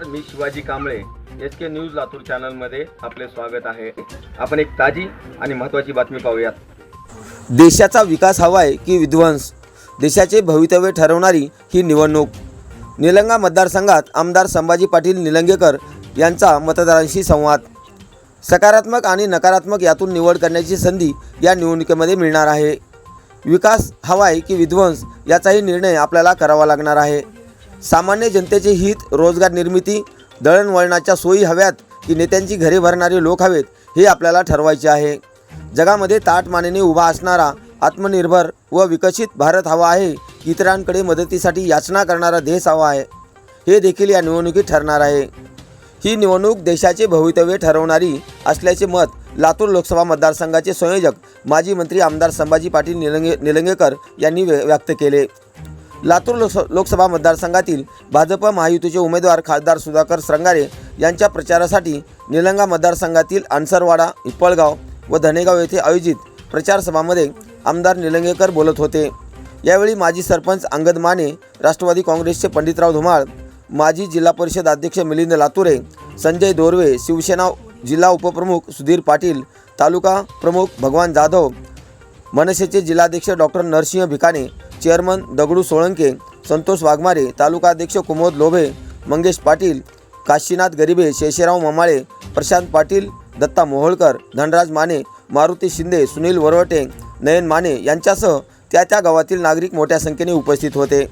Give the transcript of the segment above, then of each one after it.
Shivaji Kamble. S K news Latur चॅनलमध्ये आपले स्वागत आहे. आपण एक ताजी आणि महत्त्वाची बातमी पाहूयात. देशाचा विकास हवाय की विध्वंस? देशाचे भवितव्य ठरवणारी ही निवडणूक. निलंगा मतदारसंघात आमदार संभाजी पाटील निलंगेकर यांचा मतदारांशी संवाद. सकारात्मक आणि नकारात्मक यातून निवड करण्याची संधी या निवडणुकीमध्ये मिळणार आहे. विकास हवाय की विध्वंस याचाही निर्णय आपल्याला करावा लागणार आहे. सामान्य जनतेचे हित रोजगार निर्मिती दळणवळणाच्या सोयी हव्यात की नेत्यांची घरे भरणारे लोक हवेत हे आपल्याला ठरवायचे आहे. जगामध्ये ताट मानेने उभा असणारा आत्मनिर्भर व विकसित भारत हवा आहे की इतरांकडे मदतीसाठी याचना करणारा देश हवा आहे हे देखील या निवडणुकीत ठरणार आहे. ही निवडणूक देशाचे भवितव्य ठरवणारी असल्याचे मत लातूर लोकसभा मतदारसंघाचे संयोजक माजी मंत्री आमदार संभाजी पाटील निलंगे निलंगेकर यांनी व्य व्यक्त केले. लातूर लोकस लोकसभा मतदारसंघातील भाजप महायुतीचे उमेदवार खासदार सुधाकर श्रंगारे यांच्या प्रचारासाठी निलंगा मतदारसंघातील आणसरवाडा हिप्पळगाव व धनेगाव येथे आयोजित प्रचारसभामध्ये आमदार निलंगेकर बोलत होते. यावेळी माजी सरपंच अंगद माने राष्ट्रवादी काँग्रेसचे पंडितराव धुमाळ माजी जिल्हा परिषद अध्यक्ष मिलिंद लातुरे संजय दोरवे शिवसेना जिल्हा उपप्रमुख सुधीर पाटील तालुका प्रमुख भगवान जाधव मनसेचे जिल्हाध्यक्ष डॉक्टर नरसिंह भिकाने चेअरमन दगडू सोळंके संतोष वाघमारे तालुकाध्यक्ष कुमोद लोभे मंगेश पाटील काशीनाथ गरिबे शेषराव ममाळे प्रशांत पाटील दत्ता मोहोळकर धनराज माने मारुती शिंदे सुनील वरवटे नयन माने यांच्यासह त्या त्या गावातील नागरिक मोठ्या संख्येने उपस्थित होते.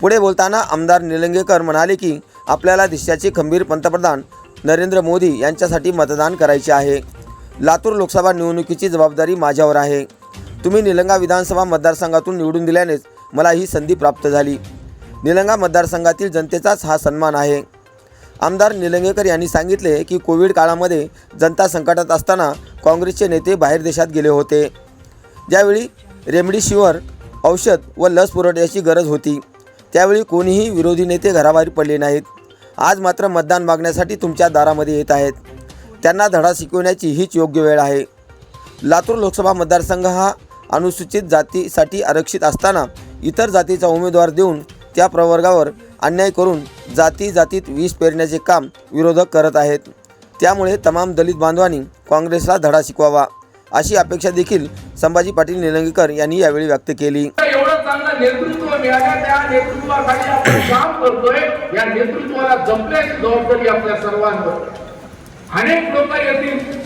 पुढे बोलताना आमदार निलंगेकर म्हणाले की आपल्याला देशाचे खंबीर पंतप्रधान नरेंद्र मोदी यांच्यासाठी मतदान करायचे आहे. लातूर लोकसभा निवडणुकीची जबाबदारी माझ्यावर आहे. तुम्ही निलंगा विधानसभा मतदारसंघातून निवडून दिल्यानेच मला ही संधी प्राप्त झाली. निलंगा मतदारसंघातील जनतेचाच हा सन्मान आहे. आमदार निलंगेकर यांनी सांगितले की कोविड काळामध्ये जनता संकटात असताना काँग्रेसचे नेते बाहेर देशात गेले होते. ज्यावेळी रेमडिसिवर औषध व लस पुरवठ्याची गरज होती त्यावेळी कोणीही विरोधी नेते घराबाहेर पडले नाहीत. आज मात्र मतदान मागण्यासाठी तुमच्या दारामध्ये येत आहेत. त्यांना धडा शिकवण्याची हीच योग्य वेळ आहे. लातूर लोकसभा मतदारसंघ हा अनुसूचित जातीसाठी आरक्षित असताना इतर जातीचा उमेदवार देऊन त्या प्रवर्गावर अन्याय करून जाती जातीत विष पेरण्याचे काम विरोधक करत आहेत. त्यामुळे तमाम दलित बांधवांनी काँग्रेसला धडा शिकवावा अशी अपेक्षा देखील संभाजी पाटील निलंगेकर यांनी यावेळी व्यक्त केली. एवढं चांगलं नेतृत्व मिळालं त्या नेतृत्वाखाली आपण काम करतोय. या नेतृत्वाला जपण्याची जबाबदारी आपल्या सर्वांवर. अनेक लोक येतील.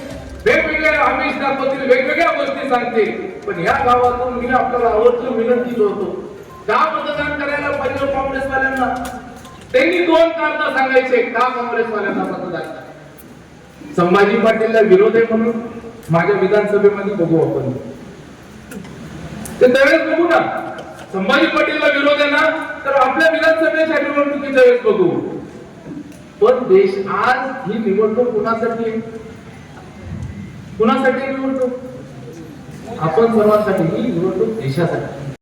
वेगवेगळ्या आमिष दाखवतील वेगवेगळ्या गोष्टी सांगतील पण ह्या गावातून मी आपल्याला आवर्जून विनंती करतो का मतदान करायला पाहिजे काँग्रेसवाल्यांना. त्यांनी दोन कारण सांगायचे का काँग्रेसवाल्यांना मतदान संभाजी पाटीलला विरोध आहे म्हणून माझ्या विधानसभेमध्ये बघू आपण. ते त्यावेळेस बघू ना. संभाजी पाटीलला विरोध आहे ना तर आपल्या विधानसभेच्या निवडणुकीच्या वेळेस बघू. पण देश आज ही निवडणूक कुणासाठी कुणासाठी आहे निवडणूक? आपण सर्वांसाठी ही निवडणूक देशासाठी.